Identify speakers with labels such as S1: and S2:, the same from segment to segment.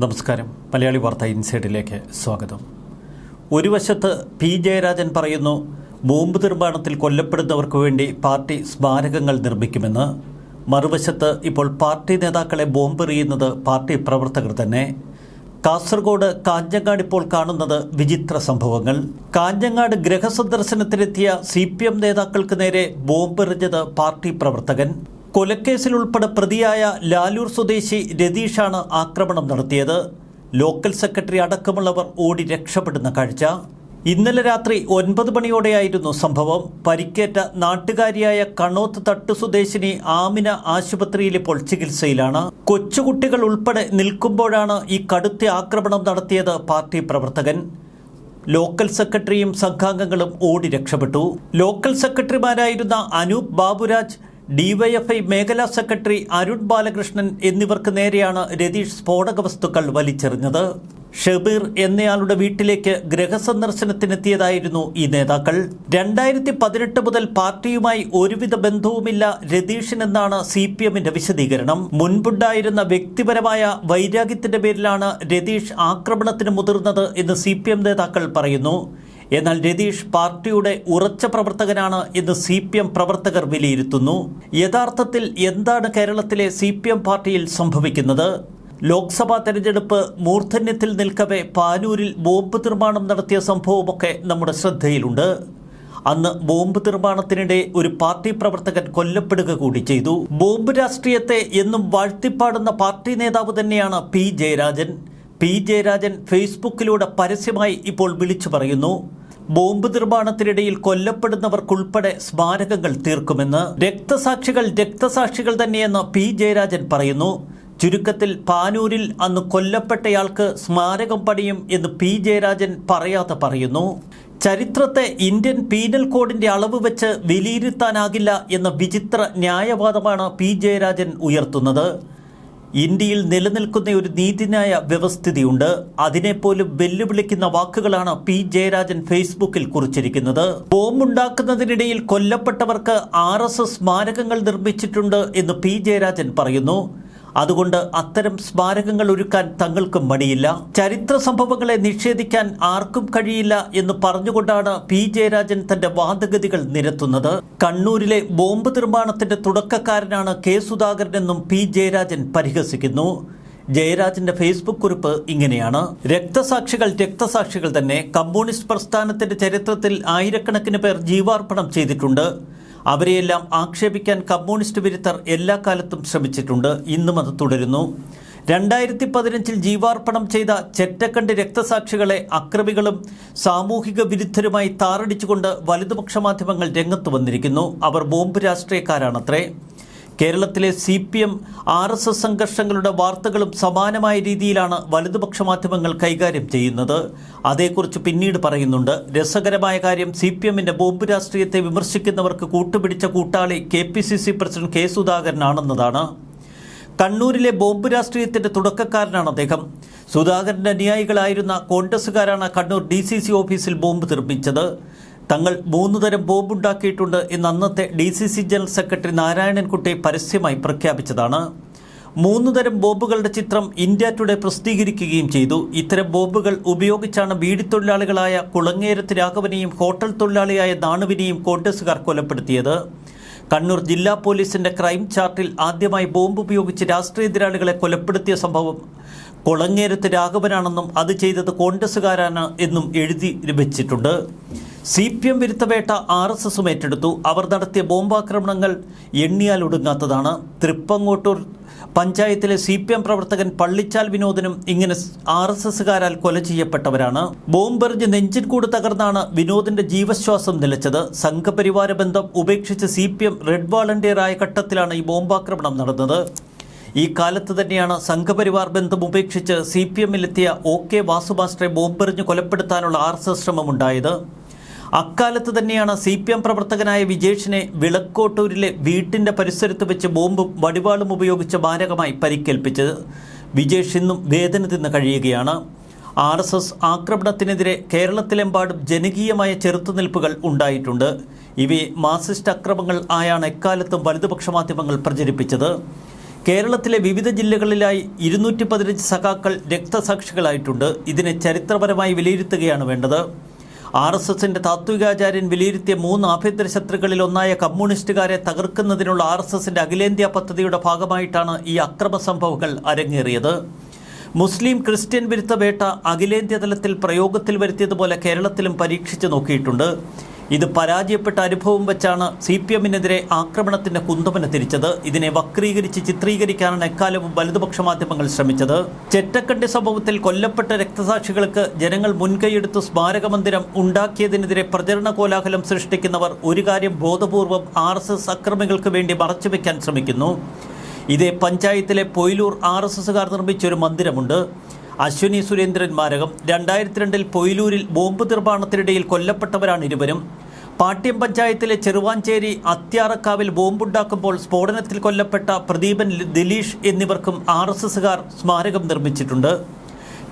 S1: നമസ്കാരം. മലയാളി വാർത്ത ഇൻസൈഡിലേക്ക് സ്വാഗതം. ഒരു വശത്ത് പി ജയരാജൻ പറയുന്നു ബോംബ് നിർമ്മാണത്തിൽ കൊല്ലപ്പെടുന്നവർക്ക് വേണ്ടി പാർട്ടി സ്മാരകങ്ങൾ നിർമ്മിക്കുമെന്ന്. മറുവശത്ത് ഇപ്പോൾ പാർട്ടി നേതാക്കളെ ബോംബെറിയുന്നത് പാർട്ടി പ്രവർത്തകർ തന്നെ. കാസർഗോഡ് കാഞ്ഞങ്ങാട് ഇപ്പോൾ കാണുന്നത് വിചിത്ര സംഭവങ്ങൾ. കാഞ്ഞങ്ങാട് ഗൃഹസന്ദർശനത്തിനെത്തിയ സി പി എം നേതാക്കൾക്ക് നേരെ ബോംബെറിഞ്ഞത് പാർട്ടി പ്രവർത്തകൻ. കൊലക്കേസിൽ ഉൾപ്പെടെ പ്രതിയായ ലാലൂർ സ്വദേശി രതീഷാണ് ആക്രമണം നടത്തിയത്. ലോക്കൽ സെക്രട്ടറി അടക്കമുള്ളവർ ഓടി രക്ഷപ്പെടുന്ന കാഴ്ച. ഇന്നലെ രാത്രി ഒൻപത് മണിയോടെയായിരുന്നു സംഭവം. പരിക്കേറ്റ നാട്ടുകാരിയായ കണോത്ത് തട്ട് സ്വദേശിനി ആമിന ആശുപത്രിയിൽ ഇപ്പോൾ ചികിത്സയിലാണ്. കൊച്ചുകുട്ടികൾ ഉൾപ്പെടെ നിൽക്കുമ്പോഴാണ് ഈ കടുത്ത ആക്രമണം നടത്തിയത് പാർട്ടി പ്രവർത്തകൻ. ലോക്കൽ സെക്രട്ടറിയും സംഘാംഗങ്ങളും ഓടി രക്ഷപ്പെട്ടു. ലോക്കൽ സെക്രട്ടറിമാരായിരുന്ന അനൂപ് ബാബുരാജ് ഡിവൈഎഫ്ഐ മേഖലാ സെക്രട്ടറി അരുൺ ബാലകൃഷ്ണൻ എന്നിവർക്ക് നേരെയാണ് രതീഷ് സ്ഫോടക വസ്തുക്കൾ വലിച്ചെറിഞ്ഞത്. ഷബീർ എന്നയാളുടെ വീട്ടിലേക്ക് ഗൃഹസന്ദർശനത്തിനെത്തിയതായിരുന്നു ഈ നേതാക്കൾ. രണ്ടായിരത്തി പതിനെട്ട് മുതൽ പാർട്ടിയുമായി ഒരുവിധ ബന്ധവുമില്ല രതീഷിനെന്നാണ് സി പി എമ്മിന്റെ വിശദീകരണം. മുൻപുണ്ടായിരുന്ന വ്യക്തിപരമായ വൈരാഗ്യത്തിന്റെ പേരിലാണ് രതീഷ് ആക്രമണത്തിന് മുതിർന്നത് എന്ന് സി നേതാക്കൾ പറയുന്നു. എന്നാൽ രതീഷ് പാർട്ടിയുടെ ഉറച്ച പ്രവർത്തകനാണ് എന്ന് സി പി എം പ്രവർത്തകർ വിലയിരുത്തുന്നു. യഥാർത്ഥത്തിൽ എന്താണ് കേരളത്തിലെ സി പി എം പാർട്ടിയിൽ സംഭവിക്കുന്നത്? ലോക്സഭാ തെരഞ്ഞെടുപ്പ് മൂർധന്യത്തിൽ നിൽക്കവെ പാനൂരിൽ ബോംബ് നിർമ്മാണം നടത്തിയ സംഭവമൊക്കെ നമ്മുടെ ശ്രദ്ധയിലുണ്ട്. അന്ന് ബോംബ് നിർമ്മാണത്തിനിടെ ഒരു പാർട്ടി പ്രവർത്തകൻ കൊല്ലപ്പെടുക കൂടി ചെയ്തു. ബോംബ് രാഷ്ട്രീയത്തെ എന്നും വാഴ്ത്തിപ്പാടുന്ന പാർട്ടി നേതാവ് തന്നെയാണ് പി ജയരാജൻ. പി ജയരാജൻ ഫേസ്ബുക്കിലൂടെ പരസ്യമായി ഇപ്പോൾ വിളിച്ചു പറയുന്നു. ബോംബ് നിർമ്മാണത്തിനിടയിൽ കൊല്ലപ്പെടുന്നവർക്കുൾപ്പെടെ സ്മാരകങ്ങൾ തീർക്കുമെന്ന് രക്തസാക്ഷികൾ രക്തസാക്ഷികൾ തന്നെയെന്ന് പി ജയരാജൻ പറയുന്നു. ചുരുക്കത്തിൽ പാനൂരിൽ അന്ന് കൊല്ലപ്പെട്ടയാൾക്ക് സ്മാരകം പണിയും എന്ന് പി ജയരാജൻ പറയാതെ പറയുന്നു. ചരിത്രത്തെ ഇന്ത്യൻ പീനൽ കോഡിന്റെ അളവ് വെച്ച് വിലയിരുത്താനാകില്ല എന്ന വിചിത്ര ന്യായവാദമാണ് പി ജയരാജൻ ഉയർത്തുന്നത്. ഇന്ത്യയിൽ നിലനിൽക്കുന്ന ഒരു നീതിന്യായ വ്യവസ്ഥിതിയുണ്ട്. അതിനെപ്പോലും വെല്ലുവിളിക്കുന്ന വാക്കുകളാണ് പി. ജയരാജൻ ഫേസ്ബുക്കിൽ കുറിച്ചിരിക്കുന്നത്. ബോംബുണ്ടാക്കുന്നതിനിടയിൽ കൊല്ലപ്പെട്ടവർക്ക് ആർ സ്മാരകങ്ങൾ നിർമ്മിച്ചിട്ടുണ്ട് എന്ന് പി. ജയരാജൻ പറയുന്നു. അതുകൊണ്ട് അത്തരം സ്മാരകങ്ങൾ ഒരുക്കാൻ തങ്ങൾക്ക് മടിയില്ല. ചരിത്ര സംഭവങ്ങളെ നിഷേധിക്കാൻ ആർക്കും കഴിയില്ല എന്ന് പറഞ്ഞുകൊണ്ടാണ് പി ജയരാജൻ തന്റെ വാദഗതികൾ നിരത്തുന്നത്. കണ്ണൂരിലെ ബോംബ് നിർമ്മാണത്തിന്റെ തുടക്കക്കാരനാണ് കെ സുധാകരനെന്നും പി ജയരാജൻ പരിഹസിക്കുന്നു. ജയരാജന്റെ ഫേസ്ബുക്ക് കുറിപ്പ് ഇങ്ങനെയാണ്. രക്തസാക്ഷികൾ രക്തസാക്ഷികൾ തന്നെ കമ്മ്യൂണിസ്റ്റ് പ്രസ്ഥാനത്തിന്റെ ചരിത്രത്തിൽ ആയിരക്കണക്കിന് പേർ ജീവാർപ്പണം ചെയ്തിട്ടുണ്ട്. അവരെയെല്ലാം ആക്ഷേപിക്കാൻ കമ്മ്യൂണിസ്റ്റ് വിരുദ്ധർ എല്ലാ കാലത്തും ശ്രമിച്ചിട്ടുണ്ട്. ഇന്നും അത് തുടരുന്നു. രണ്ടായിരത്തി പതിനഞ്ചിൽ ജീവാർപ്പണം ചെയ്ത ചെറ്റക്കണ്ട് രക്തസാക്ഷികളെ അക്രമികളും സാമൂഹിക വിരുദ്ധരുമായി താറടിച്ചുകൊണ്ട് വലതുപക്ഷ മാധ്യമങ്ങൾ രംഗത്ത് വന്നിരിക്കുന്നു. അവർ ബോംബ് രാഷ്ട്രീയക്കാരാണത്രേ. കേരളത്തിലെ C P M R S S സംഘർഷങ്ങളുടെ വാർത്തകളും സമാനമായ രീതിയിലാണ് വലതുപക്ഷ മാധ്യമങ്ങൾ കൈകാര്യം ചെയ്യുന്നത്. അതേക്കുറിച്ച് പിന്നീട് പറയുന്നുണ്ട്. രസകരമായ കാര്യം സി പി എമ്മിന്റെ ബോംബ് രാഷ്ട്രീയത്തെ വിമർശിക്കുന്നവർക്ക് കൂട്ടുപിടിച്ച കൂട്ടാളി K P C C president K സുധാകരനാണെന്നതാണ്. കണ്ണൂരിലെ ബോംബ് രാഷ്ട്രീയത്തിന്റെ തുടക്കക്കാരനാണ് അദ്ദേഹം. സുധാകരന്റെ അനുയായികളായിരുന്ന കോൺഗ്രസുകാരാണ് കണ്ണൂർ ഡി സി സി ഓഫീസിൽ ബോംബ് നിർമ്മിച്ചത് തങ്ങൾ മൂന്ന് തരം ബോംബുണ്ടാക്കിയിട്ടുണ്ട് എന്ന് അന്നത്തെ D C C general secretary Narayanankutty പരസ്യമായി പ്രഖ്യാപിച്ചതാണ്. മൂന്ന് തരം ബോംബുകളുടെ ചിത്രം ഇന്ത്യ ടുഡേ പ്രസിദ്ധീകരിക്കുകയും ചെയ്തു. ഇത്തരം ബോംബുകൾ ഉപയോഗിച്ചാണ് ബീഡി തൊഴിലാളികളായ കുളങ്ങേരത്ത് രാഘവനെയും ഹോട്ടൽ തൊഴിലാളിയായ നാണുവിനെയും കോൺഗ്രസുകാർ കൊലപ്പെടുത്തിയത്. കണ്ണൂർ ജില്ലാ പോലീസിന്റെ ക്രൈം ചാർട്ടിൽ ആദ്യമായി ബോംബ് ഉപയോഗിച്ച് രാഷ്ട്രീയ എതിരാളികളെ കൊലപ്പെടുത്തിയ സംഭവം കൊളങ്ങേരത്ത് രാഘവനാണെന്നും അത് ചെയ്തത് കോൺഗ്രസുകാരാണ് എന്നും എഴുതി വെച്ചിട്ടുണ്ട്. സി പി എം വിരുദ്ധവേട്ട ആർ എസ് എസും ഏറ്റെടുത്തു. അവർ നടത്തിയ ബോംബാക്രമണങ്ങൾ എണ്ണിയാൽ ഒടുങ്ങാത്തതാണ്. തൃപ്പങ്ങോട്ടൂർ പഞ്ചായത്തിലെ സി പി എം പ്രവർത്തകൻ പള്ളിച്ചാൽ വിനോദനും ഇങ്ങനെ ആർ എസ് എസുകാരാൽ കൊല ചെയ്യപ്പെട്ടവരാണ്. ബോംബെറിഞ്ഞ് നെഞ്ചിൻകൂട് തകർന്നാണ് വിനോദിന്റെ ജീവശ്വാസം നിലച്ചത്. സംഘപരിവാര ബന്ധം ഉപേക്ഷിച്ച് സി പി എം റെഡ് വാളണ്ടിയറായ ഘട്ടത്തിലാണ് ഈ ബോംബാക്രമണം നടന്നത്. ഈ കാലത്ത് തന്നെയാണ് സംഘപരിവാർ ബന്ധം ഉപേക്ഷിച്ച് സി പി എമ്മിലെത്തിയ ഒ കെ വാസുമാസ്റ്ററെ ബോംബെറിഞ്ഞ് കൊലപ്പെടുത്താനുള്ള ആർ എസ് എസ് ശ്രമമുണ്ടായത്. അക്കാലത്ത് തന്നെയാണ് സി പി എം പ്രവർത്തകനായ വിജേഷിനെ വിളക്കോട്ടൂരിലെ വീട്ടിന്റെ പരിസരത്ത് വെച്ച് ബോംബും വടിവാളും ഉപയോഗിച്ച് മാരകമായി പരിക്കേൽപ്പിച്ചത്. വിജേഷ് ഇന്നും വേദന തിന്ന് കഴിയുകയാണ്. ആർ എസ് എസ് ആക്രമണത്തിനെതിരെ കേരളത്തിലെമ്പാടും ജനകീയമായ ചെറുത്തുനിൽപ്പുകൾ ഉണ്ടായിട്ടുണ്ട്. ഇവയെ മാസിസ്റ്റ് അക്രമങ്ങൾ ആയാണ് എക്കാലത്തും വലതുപക്ഷ മാധ്യമങ്ങൾ പ്രചരിപ്പിച്ചത്. കേരളത്തിലെ വിവിധ ജില്ലകളിലായി ഇരുന്നൂറ്റി പതിനഞ്ച് സഖാക്കൾ രക്തസാക്ഷികളായിട്ടുണ്ട്. ഇതിനെ ചരിത്രപരമായി വിലയിരുത്തുകയാണ് വേണ്ടത്. ആർ എസ് എസിന്റെ താത്വികാചാര്യൻ വിലയിരുത്തിയ മൂന്ന് ആഭ്യന്തര ശത്രുക്കളിൽ ഒന്നായ കമ്മ്യൂണിസ്റ്റുകാരെ തകർക്കുന്നതിനുള്ള ആർ എസ് എസിന്റെ അഖിലേന്ത്യാ പദ്ധതിയുടെ ഭാഗമായിട്ടാണ് ഈ അക്രമ സംഭവങ്ങൾ അരങ്ങേറിയത്. മുസ്ലിം ക്രിസ്ത്യൻ വിരുദ്ധ വേട്ട അഖിലേന്ത്യാ തലത്തിൽ പ്രയോഗത്തിൽ വരുത്തിയതുപോലെ കേരളത്തിലും പരീക്ഷിച്ചു നോക്കിയിട്ടുണ്ട്. ഇത് പരാജയപ്പെട്ട അനുഭവം വെച്ചാണ് സി പി എമ്മിനെതിരെ ആക്രമണത്തിന്റെ കുന്തമന തിരിച്ചത്. ഇതിനെ വക്രീകരിച്ച് ചിത്രീകരിക്കാനാണ് എക്കാലവും വലതുപക്ഷ മാധ്യമങ്ങൾ ശ്രമിച്ചത്. ചെറ്റക്കണ്ടി സംഭവത്തിൽ കൊല്ലപ്പെട്ട രക്തസാക്ഷികൾക്ക് ജനങ്ങൾ മുൻകൈയെടുത്ത് സ്മാരക മന്ദിരം ഉണ്ടാക്കിയതിനെതിരെ പ്രചരണ കോലാഹലം സൃഷ്ടിക്കുന്നവർ ഒരു കാര്യം ബോധപൂർവം ആർ എസ് എസ് അക്രമികൾക്ക് വേണ്ടി മറച്ചുവെക്കാൻ ശ്രമിക്കുന്നു. ഇതേ പഞ്ചായത്തിലെ പൊയിലൂർ ആർ എസ് എസുകാർ നിർമ്മിച്ച ഒരു മന്ദിരമുണ്ട്. അശ്വിനി സുരേന്ദ്രൻ മാരകം. രണ്ടായിരത്തി രണ്ടിൽ പൊയിലൂരിൽ ബോംബ് നിർമ്മാണത്തിനിടയിൽ കൊല്ലപ്പെട്ടവരാണ് ഇരുവരും. പാട്യം പഞ്ചായത്തിലെ ചെറുവാഞ്ചേരി അത്യാറക്കാവിൽ ബോംബുണ്ടാക്കുമ്പോൾ സ്ഫോടനത്തിൽ കൊല്ലപ്പെട്ട പ്രദീപൻ ദിലീഷ് എന്നിവർക്കും ആർ എസ് എസുകാർ സ്മാരകം നിർമ്മിച്ചിട്ടുണ്ട്.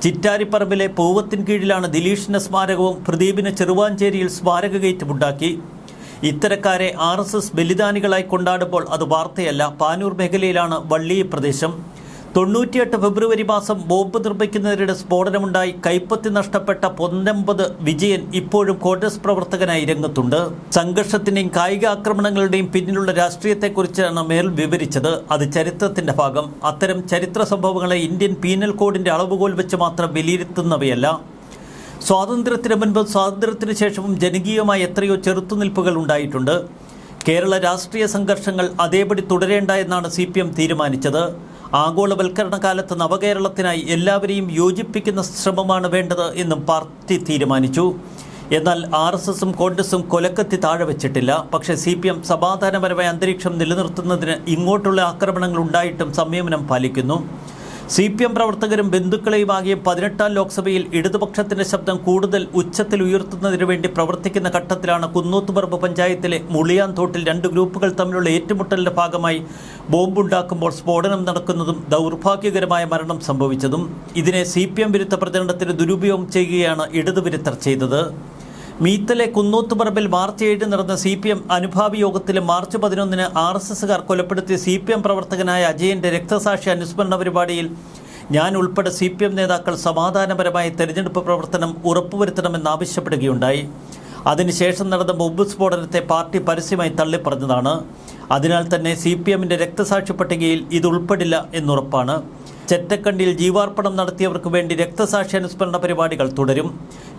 S1: ചിറ്റാരിപ്പറമ്പിലെ പൂവത്തിൻ കീഴിലാണ് ദിലീഷിന് സ്മാരകവും പ്രദീപിന് ചെറുവാഞ്ചേരിയിൽ സ്മാരക ഗേറ്റുമുണ്ടാക്കി ഇത്തരക്കാരെ ആർ എസ് എസ് ബലിദാനികളായി കൊണ്ടാടുമ്പോൾ അത് വാർത്തയല്ല പാനൂർ മേഖലയിലാണ് വള്ളി പ്രദേശം. തൊണ്ണൂറ്റിയെട്ട് ഫെബ്രുവരി മാസം ബോംബ് നിർമ്മിക്കുന്നതിനിടെ സ്ഫോടനമുണ്ടായി കൈപ്പത്തി നഷ്ടപ്പെട്ട പൊന്നമ്പത് വിജയൻ ഇപ്പോഴും കോൺഗ്രസ് പ്രവർത്തകനായി രംഗത്തുണ്ട്. സംഘർഷത്തിന്റെയും കായിക ആക്രമണങ്ങളുടെയും പിന്നിലുള്ള രാഷ്ട്രീയത്തെക്കുറിച്ചാണ് മേൽ വിവരിച്ചത്. അത് ചരിത്രത്തിന്റെ ഭാഗം. അത്തരം ചരിത്ര സംഭവങ്ങളെ ഇന്ത്യൻ പീനൽ കോഡിന്റെ അളവുകോൽ വെച്ച് മാത്രം വിലയിരുത്തുന്നവയല്ല. സ്വാതന്ത്ര്യത്തിന് മുൻപും സ്വാതന്ത്ര്യത്തിന് ശേഷവും ജനകീയമായ എത്രയോ ചെറുത്തുനിൽപ്പുകൾ ഉണ്ടായിട്ടുണ്ട്. കേരള രാഷ്ട്രീയ സംഘർഷങ്ങൾ അതേപടി തുടരേണ്ട എന്നാണ് സി തീരുമാനിച്ചത്. ആഗോളവൽക്കരണ കാലത്ത് നവകേരളത്തിനായി എല്ലാവരെയും യോജിപ്പിക്കുന്ന ശ്രമമാണ് വേണ്ടത് എന്നും പാർട്ടി തീരുമാനിച്ചു. എന്നാൽ ആർ എസ് എസും കോൺഗ്രസും കൊലക്കത്തി താഴെ വെച്ചിട്ടില്ല. പക്ഷേ സി പി എം സമാധാനപരമായ അന്തരീക്ഷം നിലനിർത്തുന്നതിന് ഇങ്ങോട്ടുള്ള ആക്രമണങ്ങൾ ഉണ്ടായിട്ടും സംയമനം പാലിക്കുന്നു. സി പി എം പ്രവർത്തകരും ബന്ധുക്കളെയുമാകിയ പതിനെട്ടാം ലോക്സഭയിൽ ഇടതുപക്ഷത്തിന്റെ ശബ്ദം കൂടുതൽ ഉച്ചത്തിൽ ഉയർത്തുന്നതിനു വേണ്ടി പ്രവർത്തിക്കുന്ന ഘട്ടത്തിലാണ് കുന്നൂത്തുപറമ്പ് പഞ്ചായത്തിലെ മുളിയാൻ തോട്ടിൽ രണ്ട് ഗ്രൂപ്പുകൾ തമ്മിലുള്ള ഏറ്റുമുട്ടലിന്റെ ഭാഗമായി ബോംബുണ്ടാക്കുമ്പോൾ സ്ഫോടനം നടക്കുന്നതും ദൗർഭാഗ്യകരമായ മരണം സംഭവിച്ചതും. ഇതിനെ സി വിരുദ്ധ പ്രചരണത്തിന് ദുരുപയോഗം ചെയ്യുകയാണ് ഇടതുവിരുദ്ധർ ചെയ്തത്. മീത്തലെ കുന്നൂത്തുപറമ്പിൽ മാർച്ച് ഏഴ് നടന്ന സി പി എം അനുഭാവി യോഗത്തിൽ മാർച്ച് പതിനൊന്നിന് ആർ എസ് എസുകാർ കൊലപ്പെടുത്തിയ സി പി എം പ്രവർത്തകനായ അജയന്റെ രക്തസാക്ഷി അനുസ്മരണ പരിപാടിയിൽ ഞാൻ ഉൾപ്പെടെ സി പി എം നേതാക്കൾ സമാധാനപരമായ തെരഞ്ഞെടുപ്പ് പ്രവർത്തനം ഉറപ്പുവരുത്തണമെന്നാവശ്യപ്പെടുകയുണ്ടായി. അതിനുശേഷം നടന്ന ബോംബ് സ്ഫോടനത്തെ പാർട്ടി പരസ്യമായി തള്ളിപ്പറഞ്ഞതാണ്. അതിനാൽ തന്നെ സി പി എമ്മിന്റെ രക്തസാക്ഷി പട്ടികയിൽ ഇത് ഉൾപ്പെടില്ല എന്നുറപ്പാണ്. ചെറ്റക്കണ്ടിയിൽ ജീവാർപ്പണം നടത്തിയവർക്ക് വേണ്ടി രക്തസാക്ഷി അനുസ്മരണ പരിപാടികൾ തുടരും.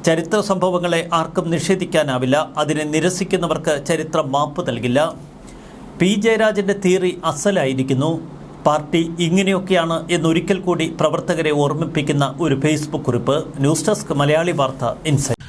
S1: ചരിത്ര സംഭവങ്ങളെ ആർക്കും നിഷേധിക്കാനാവില്ല. അതിനെ നിരസിക്കുന്നവർക്ക് ചരിത്രം മാപ്പ് നൽകില്ല. പി ജയരാജന്റെ തിയറി അസലായിരിക്കുന്നു. പാർട്ടി ഇങ്ങനെയൊക്കെയാണ് എന്നൊരിക്കൽ കൂടി പ്രവർത്തകരെ ഓർമ്മിപ്പിക്കുന്ന ഒരു ഫേസ്ബുക്ക് കുറിപ്പ്. ന്യൂസ് ഡെസ്ക് മലയാളി വാർത്ത ഇൻസൈറ്റ്.